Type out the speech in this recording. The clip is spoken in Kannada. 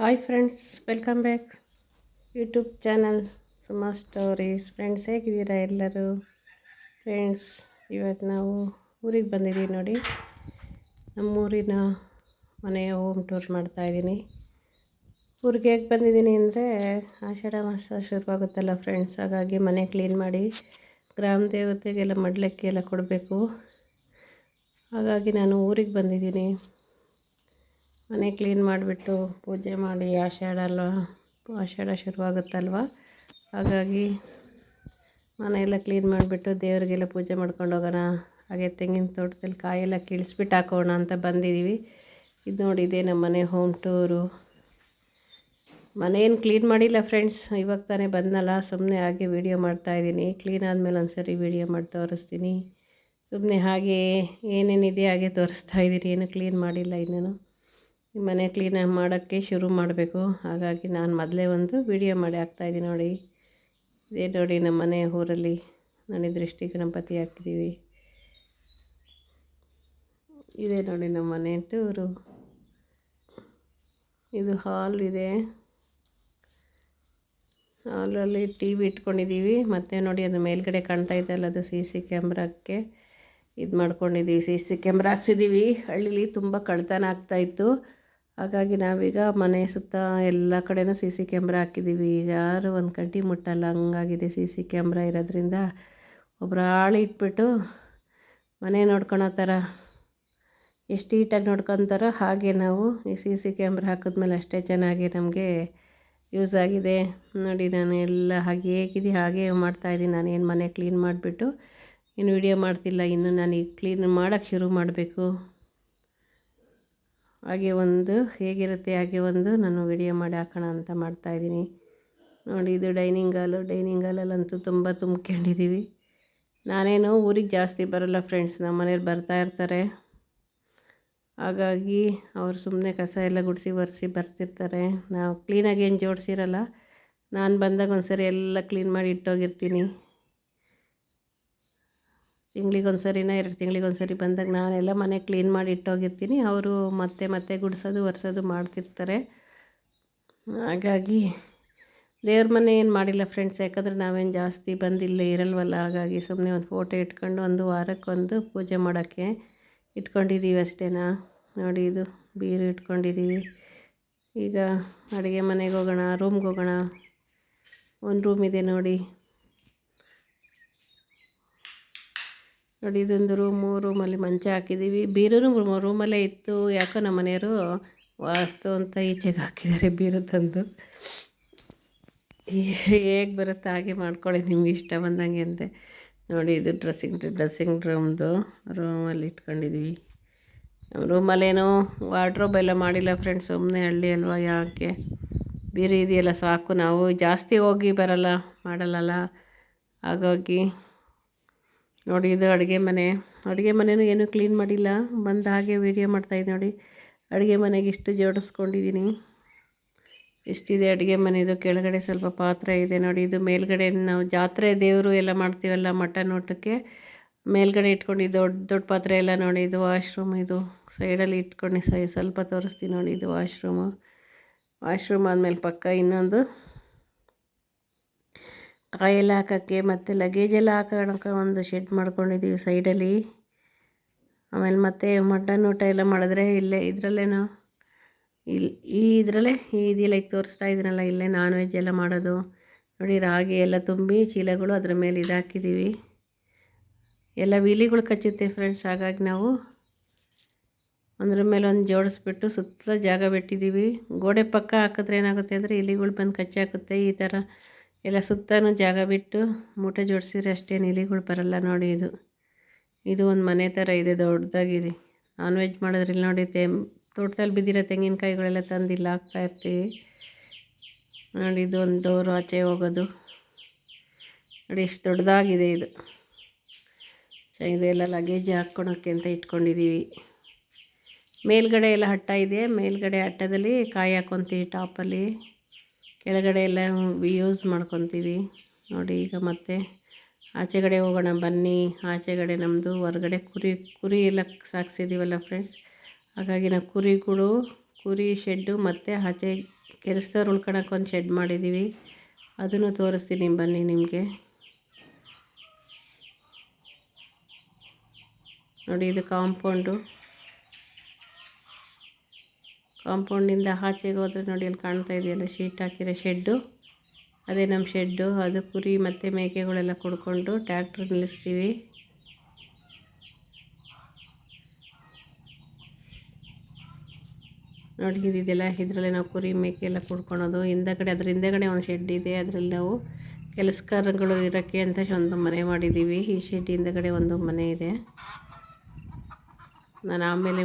Hi friends welcome back YouTube channel Suma stories friends ಹೇಗಿದ್ದೀರಾ ಎಲ್ಲರೂ? ಫ್ರೆಂಡ್ಸ್ ಇವತ್ತು ನಾವು ಊರಿಗೆ ಬಂದಿದ್ದೀವಿ ನೋಡಿ. ನಮ್ಮೂರಿನ ಮನೆಯ ಹೋಮ್ ಟೂರ್ ಮಾಡ್ತಾಯಿದ್ದೀನಿ ಊರಿಗೆ ಹೇಗೆ ಬಂದಿದ್ದೀನಿ ಅಂದರೆ, ಆಷಾಢ ಮಾಸ ಶುರುವಾಗುತ್ತಲ್ಲ ಫ್ರೆಂಡ್ಸ್ ಹಾಗಾಗಿ ಮನೆ ಕ್ಲೀನ್ ಮಾಡಿ, ಗ್ರಾಮ ದೇವತೆಗೆಲ್ಲ ಮಡ್ಲಕ್ಕಿ ಎಲ್ಲ ಕೊಡಬೇಕು. ಹಾಗಾಗಿ ನಾನು ಊರಿಗೆ ಬಂದಿದ್ದೀನಿ. ಮನೆ ಕ್ಲೀನ್ ಮಾಡಿಬಿಟ್ಟು ಪೂಜೆ ಮಾಡಿ ಆಷಾಢ ಅಲ್ವಾ, ಆಷಾಢ ಶುರುವಾಗುತ್ತಲ್ವ? ಹಾಗಾಗಿ ಮನೆಯೆಲ್ಲ ಕ್ಲೀನ್ ಮಾಡಿಬಿಟ್ಟು ದೇವರಿಗೆಲ್ಲ ಪೂಜೆ ಮಾಡ್ಕೊಂಡು ಹೋಗೋಣ. ಹಾಗೆ ತೆಂಗಿನ ತೋಟದಲ್ಲಿ ಕಾಯೆಲ್ಲ ಕೀಳಿಸ್ಬಿಟ್ಟು ಹಾಕೋಣ ಅಂತ ಬಂದಿದ್ದೀವಿ. ಇದು ನೋಡಿ, ಇದೇ ನಮ್ಮ ಮನೆ ಹೋಮ್ ಟೂರು ಮನೇನು ಕ್ಲೀನ್ ಮಾಡಿಲ್ಲ ಫ್ರೆಂಡ್ಸ್ ಇವಾಗ ತಾನೇ ಬಂದನಲ್ಲ ಸುಮ್ಮನೆ ಹಾಗೆ ವೀಡಿಯೋ ಮಾಡ್ತಾಯಿದ್ದೀನಿ ಕ್ಲೀನ್ ಆದಮೇಲೆ ಒಂದು ಸರಿ ವೀಡಿಯೋ ಮಾಡಿ ತೋರಿಸ್ತೀನಿ. ಸುಮ್ಮನೆ ಹಾಗೆ ಏನೇನಿದೆ ಹಾಗೆ ತೋರಿಸ್ತಾ ಇದ್ದೀನಿ. ಏನು ಕ್ಲೀನ್ ಮಾಡಿಲ್ಲ ಇನ್ನೂ ಮನೆ ಕ್ಲೀನ್ ಮಾಡೋಕ್ಕೆ ಶುರು ಮಾಡಬೇಕು. ಹಾಗಾಗಿ ನಾನು ಮೊದಲೇ ಒಂದು ವಿಡಿಯೋ ಮಾಡಿ ಹಾಕ್ತಾಯಿದ್ದೀನಿ ನೋಡಿ. ಇದೇ ನೋಡಿ ನಮ್ಮ ಮನೆ ಊರಲ್ಲಿ ನಾನು ದೃಷ್ಟಿ ಗಣಪತಿ ಹಾಕಿದ್ದೀವಿ. ಇದೇ ನೋಡಿ ನಮ್ಮ ಮನೆ ಟೂರು. ಇದು ಹಾಲ್ ಇದೆ. ಹಾಲಲ್ಲಿ ಟಿ ವಿ ಇಟ್ಕೊಂಡಿದ್ದೀವಿ. ಮತ್ತು ನೋಡಿ ಅದು ಮೇಲ್ಗಡೆ ಕಾಣ್ತಾ ಇದೆಯಲ್ಲ ಅದು ಸಿ ಸಿ ಕ್ಯಾಮ್ರಾಕ್ಕೆ ಇದು ಮಾಡ್ಕೊಂಡಿದ್ದೀವಿ ಸಿ ಸಿ ಕ್ಯಾಮ್ರಾ ಹಾಕ್ಸಿದ್ದೀವಿ. ಹಳ್ಳಿಲಿ ತುಂಬ ಕಳ್ತನ ಆಗ್ತಾಯಿತ್ತು ಹಾಗಾಗಿ ನಾವೀಗ ಮನೆ ಸುತ್ತ ಎಲ್ಲ ಕಡೆನೂ ಸಿ ಸಿ ಕ್ಯಾಮ್ರಾ ಹಾಕಿದ್ದೀವಿ. ಈಗ ಯಾರು ಒಂದು ಕಡ್ಡಿ ಮುಟ್ಟಲ್ಲ. ಹಂಗಾಗಿದೆ ಸಿ ಸಿ ಕ್ಯಾಮ್ರಾ ಇರೋದ್ರಿಂದ ಒಬ್ಬರು ಆಳು ಇಟ್ಬಿಟ್ಟು ಮನೆ ನೋಡ್ಕೊಳೋ ಥರ, ಎಷ್ಟು ಈಟಾಗಿ ನೋಡ್ಕೊತಾರೋ ಹಾಗೆ ನಾವು ಈ ಸಿ ಸಿ ಕ್ಯಾಮ್ರಾ ಹಾಕಿದ್ಮೇಲೆ ಅಷ್ಟೇ ಚೆನ್ನಾಗಿ ನಮಗೆ ಯೂಸ್ ಆಗಿದೆ. ನೋಡಿ, ನಾನು ಎಲ್ಲ ಹಾಗೆ ಹೇಗಿದೆ, ಹಾಗೆ ಮಾಡ್ತಾಯಿದ್ದೀನಿ ನಾನು ಏನು ಮನೆ ಕ್ಲೀನ್ ಮಾಡಿಬಿಟ್ಟು ಇನ್ನು ವಿಡಿಯೋ ಮಾಡ್ತಿಲ್ಲ. ಇನ್ನು ನಾನು ಈಗ ಕ್ಲೀನ್ ಮಾಡೋಕ್ಕೆ ಶುರು ಮಾಡಬೇಕು. ಹಾಗೆ ಒಂದು, ಹೇಗಿರುತ್ತೆ ಹಾಗೆ ಒಂದು ನಾನು ವಿಡಿಯೋ ಮಾಡಿ ಹಾಕೋಣ ಅಂತ ಮಾಡ್ತಾಯಿದ್ದೀನಿ ನೋಡಿ, ಇದು ಡೈನಿಂಗ್ ಹಾಲು ಡೈನಿಂಗ್ ಹಾಲಲ್ಲಂತೂ ತುಂಬ ತುಂಬ್ಕೊಂಡಿದ್ದೀವಿ. ನಾನೇನು ಊರಿಗೆ ಜಾಸ್ತಿ ಬರೋಲ್ಲ ಫ್ರೆಂಡ್ಸ್ ನಮ್ಮ ಮನೇಲಿ ಬರ್ತಾ ಇರ್ತಾರೆ. ಹಾಗಾಗಿ ಅವ್ರು ಸುಮ್ಮನೆ ಕಸ ಎಲ್ಲ ಗುಡಿಸಿ ಒರೆಸಿ ಬರ್ತಿರ್ತಾರೆ. ನಾವು ಕ್ಲೀನಾಗಿ ಏನು ಜೋಡಿಸಿರಲ್ಲ, ನಾನು ಬಂದಾಗ ಒಂದು ಸರಿ ಎಲ್ಲ ಕ್ಲೀನ್ ಮಾಡಿ ಇಟ್ಟೋಗಿರ್ತೀನಿ. ತಿಂಗ್ಳಿಗೆ ಒಂದು ಎರಡು ತಿಂಗಳಿಗೊಂದ್ಸರಿ ಬಂದಾಗ ನಾನೆಲ್ಲ ಮನೆ ಕ್ಲೀನ್ ಮಾಡಿ ಇಟ್ಟೋಗಿರ್ತೀನಿ. ಅವರು ಮತ್ತೆ ಮತ್ತೆ ಗುಡಿಸೋದು, ಒರೆಸೋದು ಮಾಡ್ತಿರ್ತಾರೆ. ಹಾಗಾಗಿ ದೇವ್ರ ಮನೆ ಏನು ಮಾಡಿಲ್ಲ ಫ್ರೆಂಡ್ಸ್ ಯಾಕಂದರೆ ನಾವೇನು ಜಾಸ್ತಿ ಬಂದಿಲ್ಲ ಇರಲ್ವಲ್ಲ. ಹಾಗಾಗಿ ಸುಮ್ಮನೆ ಒಂದು ಫೋಟೋ ಇಟ್ಕೊಂಡು ಒಂದು ವಾರಕ್ಕೊಂದು ಪೂಜೆ ಮಾಡೋಕ್ಕೆ ಇಟ್ಕೊಂಡಿದ್ದೀವಿ ಅಷ್ಟೇನಾ. ನೋಡಿ ಇದು, ಬೀರು ಇಟ್ಕೊಂಡಿದ್ದೀವಿ ಈಗ ಅಡುಗೆ ಮನೆಗೆ ಹೋಗೋಣ ರೂಮ್ಗೆ ಹೋಗೋಣ. ಒಂದು ರೂಮ್ ಇದೆ ನೋಡಿ. ನೋಡಿ ಇದೊಂದು ರೂಮು ರೂಮಲ್ಲಿ ಮಂಚ ಹಾಕಿದ್ದೀವಿ ಬೀರೂ ರೂಮಲ್ಲೇ ಇತ್ತು. ಯಾಕೋ ನಮ್ಮ ಮನೆಯವರು ವಾಸ್ತು ಅಂತ ಈಚೆಗೆ ಹಾಕಿದ್ದಾರೆ ಬೀರು ತಂದು. ಹೇಗೆ ಬರುತ್ತೆ ಹಾಗೆ ಮಾಡ್ಕೊಳ್ಳಿ, ನಿಮಗೆ ಇಷ್ಟ ಬಂದಂಗೆ ಅಂತೆ. ನೋಡಿ, ಇದು ಡ್ರೆಸ್ಸಿಂಗ್ ಡ್ರೆಸ್ಸಿಂಗ್ ರೂಮ್ದು ರೂಮಲ್ಲಿ ಇಟ್ಕೊಂಡಿದ್ದೀವಿ ನಮ್ಮ ರೂಮಲ್ಲೇನೋ ವಾರ್ಡ್ರೋಬ್ ಎಲ್ಲ ಮಾಡಿಲ್ಲ ಫ್ರೆಂಡ್ಸ್ ಸುಮ್ಮನೆ ಹಳ್ಳಿ ಅಲ್ವಾ? ಯಾಕೆ? ಬೀರು ಇದೆಯಲ್ಲ ಸಾಕು. ನಾವು ಜಾಸ್ತಿ ಹೋಗಿ ಬರಲ್ಲ, ಮಾಡಲ್ಲಲ್ಲ. ಹಾಗಾಗಿ ನೋಡಿ ಇದು ಅಡುಗೆ ಮನೆ. ಅಡುಗೆ ಮನೆಯೂ ಏನೂ ಕ್ಲೀನ್ ಮಾಡಿಲ್ಲ. ಬಂದು ಹಾಗೆ ವೀಡಿಯೋ ಮಾಡ್ತಾಯಿದ್ದೆ ನೋಡಿ. ಅಡುಗೆ ಮನೆಗೆ ಇಷ್ಟು ಜೋಡಿಸ್ಕೊಂಡಿದ್ದೀನಿ. ಎಷ್ಟಿದೆ ಅಡುಗೆ ಮನೆಯದು ಕೆಳಗಡೆ ಸ್ವಲ್ಪ ಪಾತ್ರೆ ಇದೆ ನೋಡಿ. ಇದು ಮೇಲ್ಗಡೆ ನಾವು ಜಾತ್ರೆ ದೇವರು ಎಲ್ಲ ಮಾಡ್ತೀವಲ್ಲ ಮಟನ್ ಊಟಕ್ಕೆ ಮೇಲ್ಗಡೆ ಇಟ್ಕೊಂಡು ದೊಡ್ಡ ದೊಡ್ಡ ಪಾತ್ರೆ ಎಲ್ಲ ನೋಡಿ. ಇದು ವಾಶ್ರೂಮ್ ಇದು. ಸೈಡಲ್ಲಿ ಇಟ್ಕೊಂಡು ಸ್ವಲ್ಪ ತೋರಿಸ್ತೀನಿ ನೋಡಿ ಇದು ವಾಶ್ರೂಮು ವಾಶ್ರೂಮ್ ಆದಮೇಲೆ ಪಕ್ಕ ಇನ್ನೊಂದು ಕಾಯೆಲ್ಲ ಹಾಕೋಕ್ಕೆ ಮತ್ತು ಲಗೇಜ್ ಎಲ್ಲ ಹಾಕೋಣಕ್ಕೆ ಒಂದು ಶೆಡ್ ಮಾಡ್ಕೊಂಡಿದ್ದೀವಿ ಸೈಡಲ್ಲಿ ಆಮೇಲೆ ಮತ್ತೆ ಮಟನ್ ಊಟ ಎಲ್ಲ ಮಾಡಿದ್ರೆ ಇಲ್ಲೇ ಇದರಲ್ಲೇನೋ ಇಲ್ಲಿ ಈ ಇದರಲ್ಲೇ ಈ ಇದೆಲ್ಲ ಈಗ ತೋರಿಸ್ತಾ ಇದ್ದೀನಲ್ಲ ಇಲ್ಲೇ ನಾನ್ ವೆಜ್ ಎಲ್ಲ ಮಾಡೋದು. ನೋಡಿ ರಾಗಿ ಎಲ್ಲ ತುಂಬಿ ಚೀಲಗಳು ಅದರ ಮೇಲೆ ಇದಾಕಿದ್ದೀವಿ ಎಲ್ಲ ವೀಲಿಗಳು ಕಚ್ಚುತ್ತೆ ಫ್ರೆಂಡ್ಸ್ ಹಾಗಾಗಿ ನಾವು ಒಂದ್ರ ಮೇಲೆ ಒಂದು ಜೋಡಿಸ್ಬಿಟ್ಟು ಸುತ್ತಲೂ ಜಾಗ ಬಿಟ್ಟಿದ್ದೀವಿ ಗೋಡೆ ಪಕ್ಕ ಹಾಕಿದ್ರೆ ಏನಾಗುತ್ತೆ ಅಂದರೆ ಇಲಿಗಳು ಬಂದು ಕಚ್ಚಾಕುತ್ತೆ ಈ ಥರ ಎಲ್ಲ ಸುತ್ತಲೂ ಜಾಗ ಬಿಟ್ಟು ಮೂಟೆ ಜೋಡಿಸಿದ್ರೆ ಅಷ್ಟೇ ಇಲಿಗಳು ಬರಲ್ಲ ನೋಡಿ ಇದು. ಇದು ಒಂದು ಮನೆ ಥರ ಇದೆ, ದೊಡ್ಡದಾಗಿದೆ. ನಾನ್ ವೆಜ್ ಮಾಡೋದ್ರಲ್ಲಿ ನೋಡಿ ತೆ, ತೋಟದಲ್ಲಿ ಬಿದ್ದಿರೋ ತೆಂಗಿನಕಾಯಿಗಳೆಲ್ಲ ತಂದು ಇಲ್ಲಿ ಹಾಕ್ತಾ ಇರ್ತೀವಿ. ನೋಡಿ ಇದು ಒಂದು ಡೋರು ಆಚೆ ಹೋಗೋದು. ನೋಡಿ ಎಷ್ಟು ದೊಡ್ಡದಾಗಿದೆ ಇದು. ಇದೆಲ್ಲ ಲಗೇಜ್ ಹಾಕ್ಕೊಳಕ್ಕೆ ಅಂತ ಇಟ್ಕೊಂಡಿದ್ದೀವಿ ಮೇಲ್ಗಡೆ ಎಲ್ಲ ಹಟ್ಟ ಇದೆ. ಮೇಲ್ಗಡೆ ಹಟ್ಟದಲ್ಲಿ ಕಾಯಿ ಹಾಕ್ಕೊತೀವಿ ಟಾಪಲ್ಲಿ ಕೆಳಗಡೆ ಎಲ್ಲ ಯೂಸ್ ಮಾಡ್ಕೊತೀವಿ. ನೋಡಿ ಈಗ ಮತ್ತೆ ಆಚೆಗಡೆ ಹೋಗೋಣ, ಬನ್ನಿ. ಆಚೆಗಡೆ ನಮ್ಮದು ಹೊರಗಡೆ ಕುರಿ ಕುರಿ ಎಲ್ಲ ಸಾಕ್ಸಿದ್ದೀವಲ್ಲ ಫ್ರೆಂಡ್ಸ್ ಹಾಗಾಗಿ ನಾವು ಕುರಿಗಳು ಕುರಿ ಶೆಡ್ಡು ಮತ್ತು ಆಚೆ ಕೆಲಸದವ್ರು ಉಳ್ಕೊಳಕ್ಕೆ ಒಂದು ಶೆಡ್ ಮಾಡಿದ್ದೀವಿ ಅದನ್ನು ತೋರಿಸ್ತೀನಿ ಬನ್ನಿ ನಿಮಗೆ. ನೋಡಿ ಇದು ಕಾಂಪೌಂಡು ಕಾಂಪೌಂಡಿಂದ ಆಚೆಗೆ ಹೋದರೆ ನೋಡಿ, ಅಲ್ಲಿ ಕಾಣ್ತಾ ಇದೆಯಲ್ಲ, ಶೀಟ್ ಹಾಕಿರೋ ಶೆಡ್ಡು. ಅದೇ ನಮ್ಮ ಶೆಡ್ಡು. ಅದು ಕುರಿ ಮತ್ತು ಮೇಕೆಗಳೆಲ್ಲ ಕುಡ್ಕೊಂಡು ಟ್ಯಾಕ್ಟ್ರ್ ನಿಲ್ಲಿಸ್ತೀವಿ. ನೋಡಿ ಇದೆಲ್ಲ. ಇದರಲ್ಲೇ ನಾವು ಕುರಿ, ಮೇಕೆ ಎಲ್ಲ ಕುಡ್ಕೊಳೋದು. ಹಿಂದಗಡೆ, ಅದ್ರ ಹಿಂದೆಗಡೆ ಒಂದು ಶೆಡ್ ಇದೆ. ಅದರಲ್ಲಿ ನಾವು ಕೆಲಸಗಾರಗಳು ಇರೋಕ್ಕೆ ಅಂತ ಒಂದು ಮನೆ ಮಾಡಿದ್ದೀವಿ. ಈ ಶೆಡ್ ಹಿಂದಗಡೆ ಒಂದು ಮನೆ ಇದೆ. ನಾನು ಆಮೇಲೆ